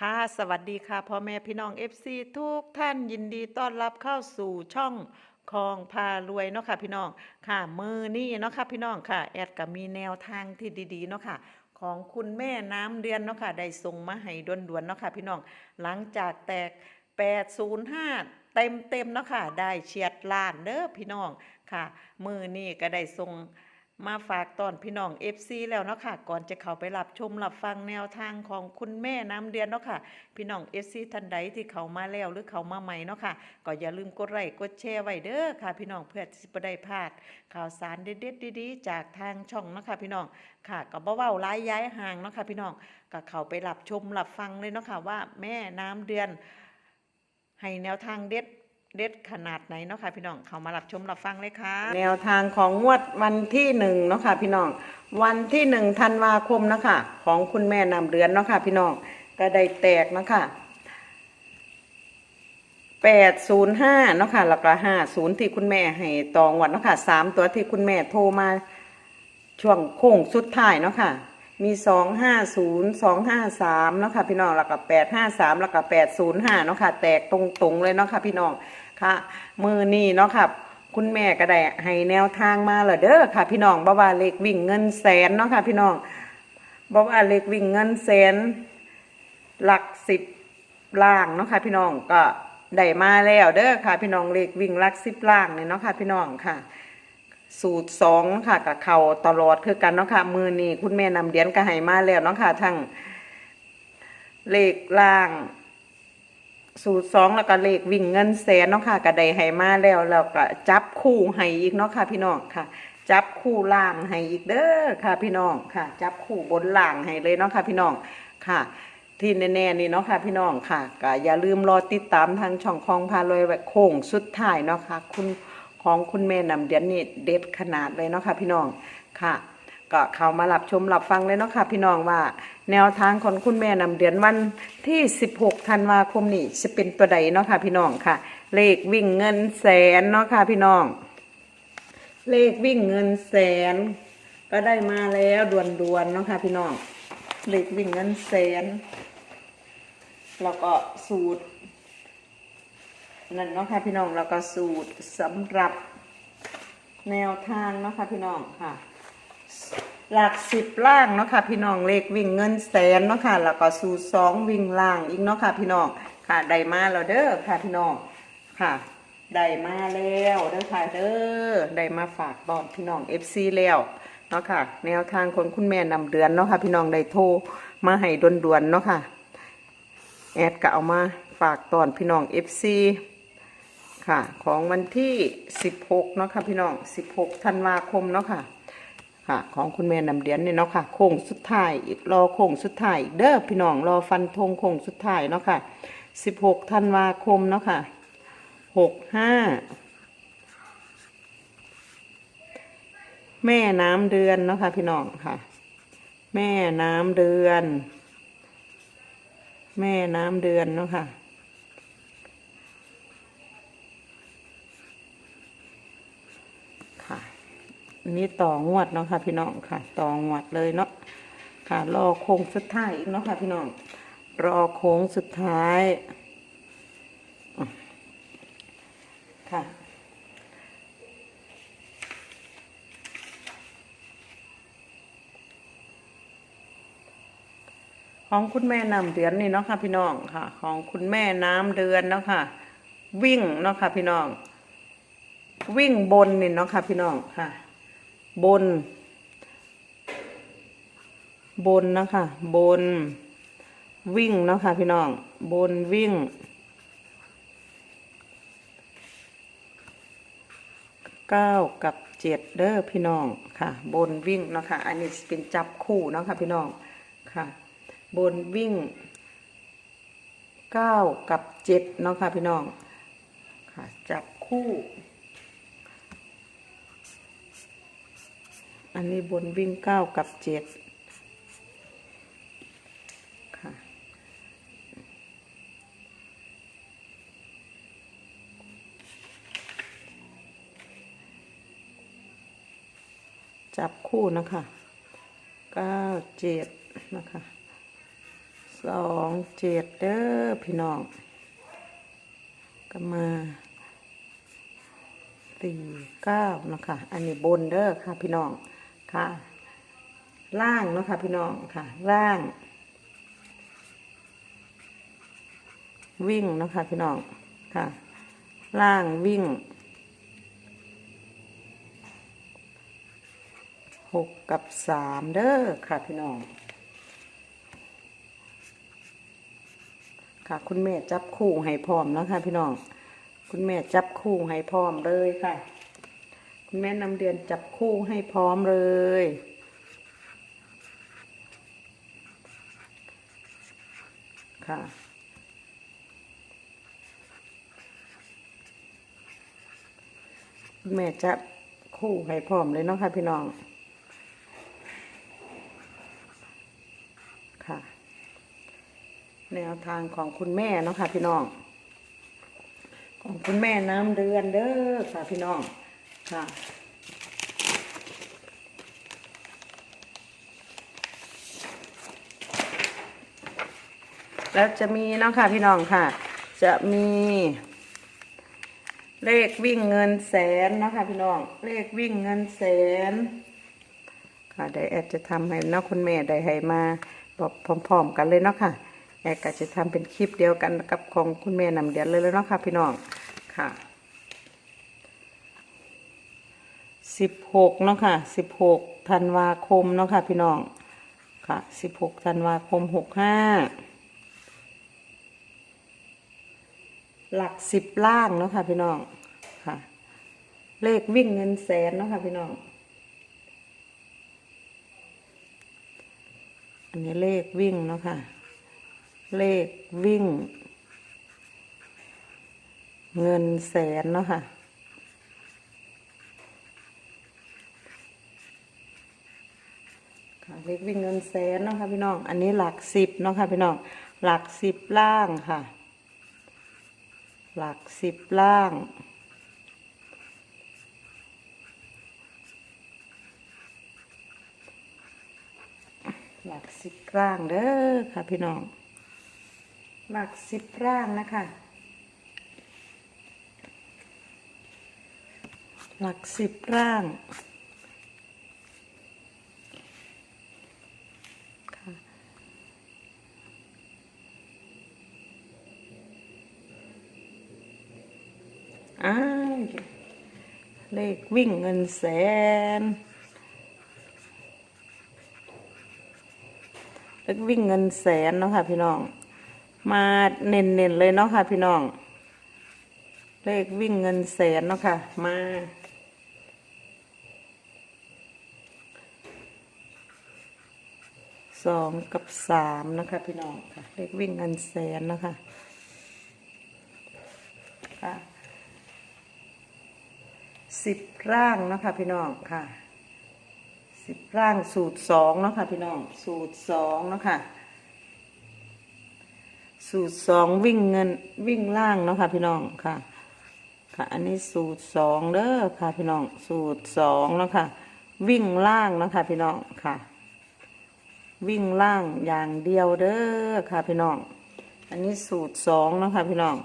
ค่ะสวัสดีค่ะพ่อแม่พี่น้อง FC ทุกท่านยินดีต้อนรับเข้าสู่ช่องคองพารวยเนาะค่ะพี่น้องค่ะมือนี่เนาะค่ะพี่น้องค่ะ แอดก็มีแนวทางที่ดีๆเนาะค่ะของคุณแม่น้ำเดือนเนาะค่ะได้ส่งมาให้ด่วนๆเนาะค่ะพี่น้องหลังจากแตก 805 เต็มเต็มๆเนาะค่ะได้เฉียดล้านเด้อพี่น้องค่ะ มือนี่ก็ได้ส่ง มาฝากตอนพี่น้อง FC แล้วเนาะค่ะ ก่อนจะเข้าไปรับชมรับฟังแนวทางของคุณแม่น้ำเดือนเนาะค่ะ พี่น้อง FC ท่านใดที่เขามาแล้วหรือเขามาใหม่เนาะค่ะ ก็อย่าลืมกดไลค์กดแชร์ไว้เด้อค่ะ พี่น้องเพื่อที่จะได้พลาด ข่าวสารเด็ดๆดีๆ จากทางช่องเนาะค่ะพี่น้องค่ะก็บ่เว้าร้ายย้ายห่างเนาะค่ะพี่น้องก็เข้าไปรับชมรับฟังเลยเนาะค่ะว่าแม่น้ำเดือน ให้แนวทางเด็ด เด็ดขนาดไหนเนาะค่ะพี่น้องเขามารับชมรับฟังเลยค่ะ แนวทางของงวดวันที่หนึ่งเนาะค่ะพี่น้อง วันที่หนึ่งธันวาคมเนาะค่ะของคุณแม่นำเดือนเนาะค่ะพี่น้องก็ได้แตกเนาะค่ะแปดศูนย์ห้าเนาะค่ะแล้วก็ห้าศูนย์ที่คุณแม่ให้ตองวันเนาะค่ะสามตัวที่คุณแม่โทรมาช่วงโค้งสุดท้ายเนาะค่ะ มีสองห้าศูนย์สองห้าสามเนาะค่ะพี่น้องแล้วก็แปดห้าสามแล้วก็แปดศูนย์ห้าเนาะค่ะ แตกตรงๆเลยเนาะค่ะพี่น้องะมือนี่เนาะค่ะคุณแม่ก็ได้ให้แนวทางมาแล้วเด้อค่ะ พี่น้องบ่ว่าเลขวิ่งเงินแสนเนาะค่ะ พี่น้องบ่ว่าเลขวิ่งเงินแสน หลักสิบล่างเนาะค่ะ พี่น้องก็ได้มาแล้วเด้อค่ะ พี่น้องเลขวิ่งหลักสิบล่างเนี่ยเนาะค่ะ พี่น้องค่ะ สูตรสองค่ะกับเขาตลอดคือกันเนาะค่ะ มือนี้คุณแม่นำเดียนก็ให้มาแล้วเนาะค่ะทั้งเลขล่าง สูตรสองแล้วก็เลขวิ่งเงินแสนเนาะค่ะก็ได้ให้มาแล้วแล้วก็จับคู่ให้อีกเนาะค่ะ พี่น้องค่ะ จับคู่ล่างให้อีกเด้อค่ะ พี่น้องค่ะ จับคู่บนล่างให้เลยเนาะค่ะ พี่น้องค่ะ ที่แน่ๆนี่เนาะค่ะ พี่น้องค่ะก็อย่าลืมรอติดตามทางช่องคองพาเลยไว้โค้งสุดท้ายเนาะค่ะ คุณของคุณแม่นำเดือนนี่เด็ดขนาดเลยเนาะค่ะ พี่น้องค่ะ ก็เข้ามารับชมรับฟังเลยเนาะค่ะพี่น้องว่า แนวทางของคุณแม่นำเดือนวันที่ 16 ธันวาคมนี้จะเป็นตัวใดเนาะค่ะพี่น้องค่ะ เลขวิ่งเงินแสนเนาะค่ะพี่น้อง เลขวิ่งเงินแสน ก็ได้มาแล้วด่วนๆเนาะค่ะพี่น้อง เลขวิ่งเงินแสนแล้วก็สูตรนั่นเนาะค่ะพี่น้องแล้วก็สูตรสำหรับแนวทางเนาะค่ะพี่น้องค่ะ หลักสิบล่างเนาะค่ะพี่น้องเลขวิ่งเงินแสนเนาะค่ะแล้วก็สูตรสองวิ่งล่างอีกเนาะค่ะพี่น้องค่ะได้มาแล้วเด้อค่ะพี่น้องค่ะได้มาแล้วเด้อค่ะเด้อได้มาฝากบอลพี่น้อง FC แล้วเนาะค่ะ แนวทางคนคุณแม่นำเดือนเนาะค่ะพี่น้องได้โทรมาให้ด่วนๆเนาะค่ะแอดก็เอามาฝากตอนพี่น้อง FC ค่ะ ของวันที่ 16 เนาะค่ะพี่น้อง 16 ธันวาคมเนาะค่ะ ค่ะ ของคุณแม่นำเดียนเนี่ยเนาะค่ะโค้งสุดท้ายอีกรอโค้งสุดท้ายอีกเด้อพี่น้องรอฟันธงโค้งสุดท้ายเนาะค่ะ16ธันวาคมเนาะค่ะ65แม่น้ำเดือนเนาะค่ะพี่น้องค่ะ แม่น้ำเดือน แม่น้ำเดือนเนาะค่ะ นนี้ต่องวดเนาะค่ะ พี่น้องค่ะ ต่องวดเลยเนาะค่ะ รอโค้งสุดท้ายอีกเนาะค่ะ พี่น้อง รอโค้งสุดท้าย ค่ะของคุณแม่น้ำเดือนนี่เนาะค่ะพี่น้องค่ะ ของคุณแม่น้ำเดือนเนาะค่ะ วิ่งเนาะค่ะพี่น้อง วิ่งบนนี่เนาะค่ะพี่น้องค่ะ บน บนนะคะ บน วิ่งนะคะพี่น้อง บนวิ่ง เก้ากับเจ็ดเด้อพี่น้องค่ะ บนวิ่งนะคะ อันนี้เป็นจับคู่นะคะพี่น้องค่ะ บนวิ่งเก้ากับเจ็ดเนาะค่ะพี่น้องค่ะ จับคู่ อันนี้บนวิ่งเก้ากับเจ็ดค่ะ จับคู่นะคะเก้าเจ็ดนะคะสองเจ็ดเด้อพี่น้อง ก็มาสี่เก้านะคะ อันนี้บนเด้อค่ะพี่น้อง ค่ะ ล่างเนาะค่ะพี่น้องค่ะ ล่าง วิ่งเนาะค่ะพี่น้องค่ะ ล่างวิ่งหกกับสามเด้อค่ะพี่น้องค่ะ คุณแม่จับคู่ให้พร้อมเนาะค่ะพี่น้อง คุณแม่จับคู่ให้พร้อมเลยค่ะ แม่นำเดือนจับคู่ให้พร้อมเลย ค่ะ แม่จับคู่ให้พร้อมเลยเนาะค่ะพี่น้อง ค่ะ แนวทางของคุณแม่เนาะค่ะพี่น้อง ของคุณแม่น้ำเดือนเด้อค่ะพี่น้อง ค่ะแล้วจะมีเนาะค่ะพี่น้องค่ะ จะมี เลขวิ่งเงินแสนเนาะค่ะพี่น้อง เลขวิ่งเงินแสน ค่ะได้แอดจะทำให้เนาะคุณแม่ได้ให้มาบอกพร้อมๆกันเลยเนาะค่ะแอดก็จะทำเป็นคลิปเดียวกันกับของคุณแม่นำเดียนเลยเลยเนาะค่ะพี่น้องค่ะ สิบหกเนาะค่ะสิบหกธันวาคมเนาะค่ะพี่น้องค่ะสิบหกธันวาคมหกห้าหลักสิบล่างเนาะค่ะพี่น้องค่ะ เลขวิ่งเงินแสนเนาะค่ะพี่น้อง อันนี้เลขวิ่งเนาะค่ะ เลขวิ่ง เงินแสนเนาะค่ะ ค่ะเลขวิ่งเงินแสนเนาะค่ะพี่น้อง อันนี้หลักสิบเนาะค่ะพี่น้อง หลักสิบล่างค่ะ หลักสิบล่าง หลักสิบร่างเด้อค่ะพี่น้อง หลักสิบร่างนะคะหลักสิบร่างค่ะอ้าว เลขวิ่งเงินแสน เลขวิ่งเงินแสนเนาะค่ะพี่น้อง มาเน้นๆเลยเนาะค่ะพี่น้อง เลขวิ่งเงินแสนเนาะค่ะ มาสองกับสามนะคะ พี่น้องค่ะเลขวิ่งเงินแสนเนาะคะค่ะ สิบร่างนะคะพี่น้องค่ะสิบร่างสูตรสองนะคะพี่น้อง สูตรสองนะคะสูตรสองวิ่งเงินวิ่งล่างนะคะพี่น้องค่ะ ค่ะ อันนี้สูตรสองเด้อค่ะพี่น้อง สูตรสองนะคะวิ่งล่างนะคะพี่น้องค่ะ วิ่งล่างอย่างเดียวเด้อค่ะพี่น้อง อันนี้สูตรสองนะคะพี่น้อง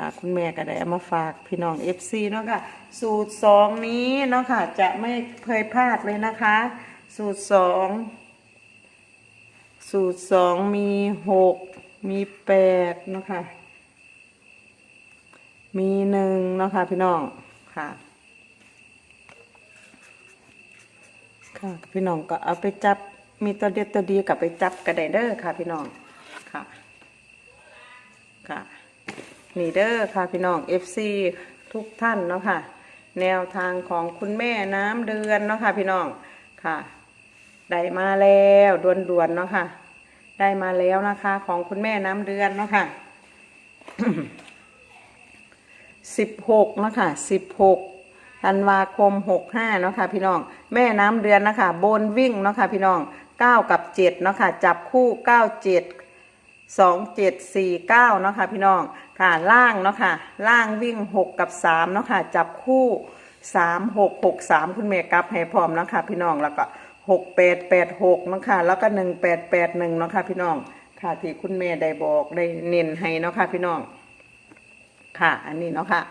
ค่ะคุณแม่ก็ได้เอามาฝากพี่น้อง FC เนาะค่ะสูตรสองนี้เนาะค่ะจะไม่เคยพลาดเลยนะคะ สูตรสองสูตรสองมีหกมีแปดเนาะค่ะมีหนึ่งเนาะค่ะพี่น้องค่ะค่ะพี่น้องก็เอาไปจับมีตัวเด็ดตัวดีกับไปจับกระไดเด้อค่ะพี่น้องค่ะ ค่ะ นี่เด้อค่ะพี่น้อง FC ทุกท่านเนาะค่ะ แนวทางของคุณแม่น้ำเดือนเนาะค่ะพี่น้องค่ะ ได้มาแล้วด่วนๆเนาะค่ะ ได้มาแล้วนะคะของคุณแม่น้ำเดือนเนาะค่ะสิบหกเนาะค่ะสิบหกธันวาคมหกห้าเนาะค่ะพี่น้อง แม่น้ำเดือนนะคะบนวิ่งเนาะค่ะพี่น้องเก้ากับเจ็ดเนาะค่ะจับคู่เก้าเจ็ด สองเจ็ดสี่เก้าเนาะค่ะพี่น้องค่ะล่างเนาะค่ะล่างวิ่งหกกับสามเนาะค่ะจับคู่สามหกหกสามคุณเมกับให้พร้อมเนาะค่ะพี่น้องแล้วก็หกแปดแปดหกเนาะค่ะแล้วก็หนึ่งแปดแปดหนึ่งเนาะค่ะพี่น้องค่ะที่คุณแม่ได้บอกได้เน้นให้เนาะค่ะพี่น้องค่ะ อันนี้เนาะค่ะ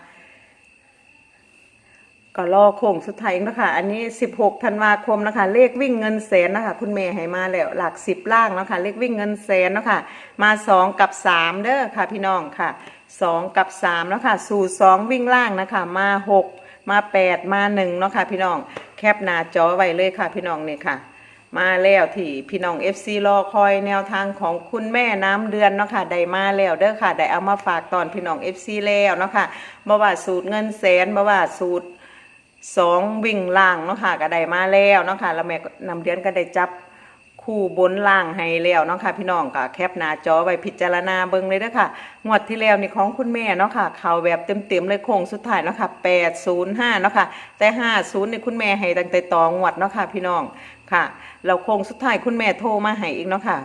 ก็รอโค้งสุดท้ายนะคะ อันนี้ 16 ธันวาคมนะคะ เลขวิ่งเงินแสนนะคะ คุณแม่ให้มาแล้วหลักสิบล่างนะคะ เลขวิ่งเงินแสนนะคะ มาสองกับสามเด้อค่ะ พี่น้องค่ะสองกับสามเนาะคะ สู่สองวิ่งล่างนะคะ มาหกมาแปดมาหนึ่งเนาะค่ะพี่น้อง แคปหน้าจอไว้เลยค่ะพี่น้องเนี่ยค่ะ มาแล้วที่พี่น้อง FC รอคอยแนวทางของคุณแม่น้ำเดือนเนาะค่ะ ได้มาแล้วเด้อค่ะ ได้เอามาฝากตอนพี่น้อง FC แล้วเนาะค่ะบ่ว่าสูตรเงินแสนบ่ว่าสูตร สองวิ่งล่างเนาะค่ะก็ได้มาแล้วเนาะค่ะแล้วแม่นำเดือนก็ได้จับคู่บนล่างให้แล้วเนาะค่ะพี่น้องก็แคปหน้าจอไว้พิจารณาเบิ่งเลยเด้อค่ะงวดที่แล้วนี่ของคุณแม่เนาะค่ะเข้าแบบเต็มๆเลยโค้งสุดท้ายเนาะค่ะ805เนาะค่ะแต่50นี่คุณแม่ให้ตั้งแต่ตองวดเนาะค่ะพี่น้องค่ะแล้วโค้งสุดท้ายคุณแม่โทรมาให้อีกเนาะค่ะ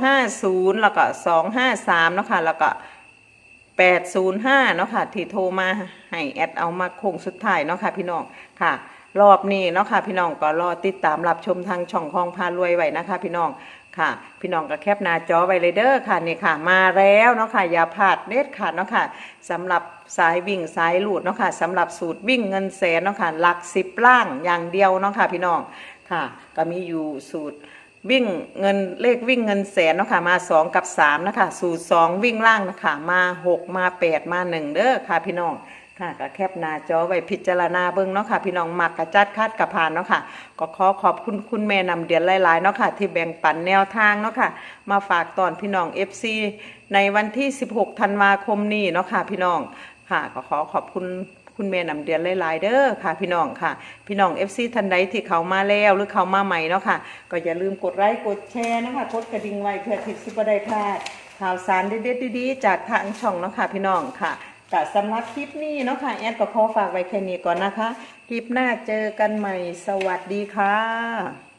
250แล้วก็253เนาะค่ะแล้วก็ 805 เนาะค่ะ ที่โทรมาให้แอดเอามาโค้งสุดท้ายเนาะค่ะพี่น้องค่ะ รอบนี้เนาะค่ะพี่น้องก็รอติดตามรับชมทางช่องคลองพารวยไว้นะคะ พี่น้องค่ะ พี่น้องก็แคปหน้าจอไว้เลยเด้อค่ะนี่ค่ะ มาแล้วเนาะค่ะอย่าพลาดเด็ดขาดเนาะค่ะสำหรับสายวิ่งสายหลุดเนาะค่ะสำหรับสูตรวิ่งเงินแสนเนาะค่ะหลักสิบล่างอย่างเดียวเนาะค่ะพี่น้องค่ะ ก็มีอยู่สูตร วิ่งเงินเลขวิ่งเงินแสนเนาะค่ะมาสองกับสามนะคะสูตรสองวิ่งล่างนะคะมาหกมาแปดมาหนึ่งเด้อค่ะพี่น้องค่ะก็แคปหน้าจอไว้พิจารณาเบิ่งเนาะค่ะ พี่น้องมักกระจัดคัดกระพานเนาะค่ะ ก็ขอขอบคุณคุณแม่นำเดือนหลายๆเนาะค่ะ ที่แบ่งปันแนวทางเนาะค่ะ มาฝากตอนพี่น้อง FC ในวันที่ 16 ธันวาคมนี้เนาะค่ะ พี่น้องค่ะ ก็ขอขอบคุณ คุณแม่นำเดือนหลายๆเด้อค่ะ พี่น้องค่ะ พี่น้อง FC ทันใดที่เขามาแล้วหรือเขามาใหม่เนาะค่ะ ก็อย่าลืมกดไลค์กดแชร์นะคะกดกระดิ่งไว้เพื่อที่สิบได้พลาดข่าวสารเด็ดๆดีๆจากทางช่องเนาะค่ะ พี่น้องค่ะกับสำหรับคลิปนี้เนาะค่ะแอดก็ขอฝากไว้แค่นี้ก่อนนะคะ คลิปหน้าเจอกันใหม่สวัสดีค่ะ